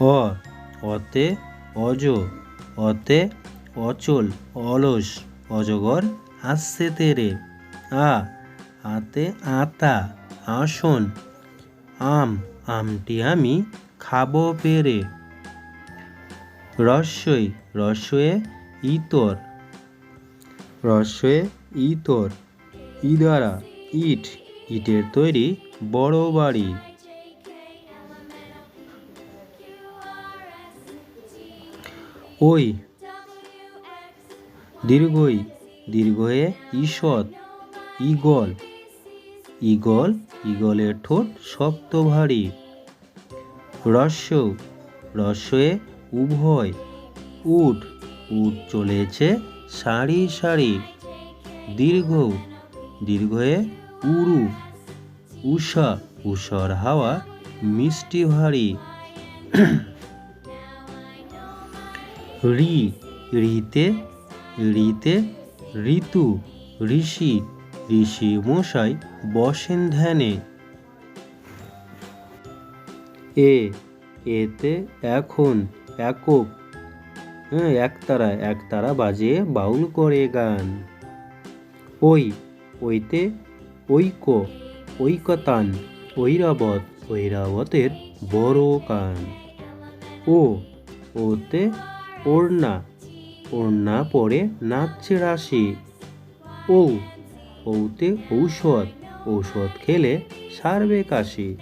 অ, অতে অজ, অতে অচল, অলস, অজগর আসছে তেরে। আ, আতে আতা, আসন, আম, আমটি আমি খাব পেরে। রস্যই রস্যয়ে ইতর রস্যয়ে ইতর, ইদারা, ইট, ইটের তৈরি বড় বাড়ি। ওই। দীর্ঘই, দীর্ঘয়ে ঈষৎ, ঈগল। ঈগল, ঈগলের ঠোঁট শক্ত ভারী। রস্য রস্যে উভয়। উট উট চলেছে সারি সারি। দীর্ঘ, দীর্ঘয়ে উরু উষা, উষার হাওয়া মিষ্টি ভারী। রি, রিতে রিতে, ঋতু, ঋষি ঋষি মশাই বসেন ধ্যানে। এ, এতে এখন একক হ্যাঁ একতারা একতারা বাজে বাউল করে গান। ওই, ওইতে ঐক্য, ঐকতান, ঐরাবত, ঐরাবতের বড় কান। ও, ওতে ওড়না ওড়না পরে নাচছে রাশি। ও ঔতে ঔষধ ঔষধ খেলে সারবে কাশি।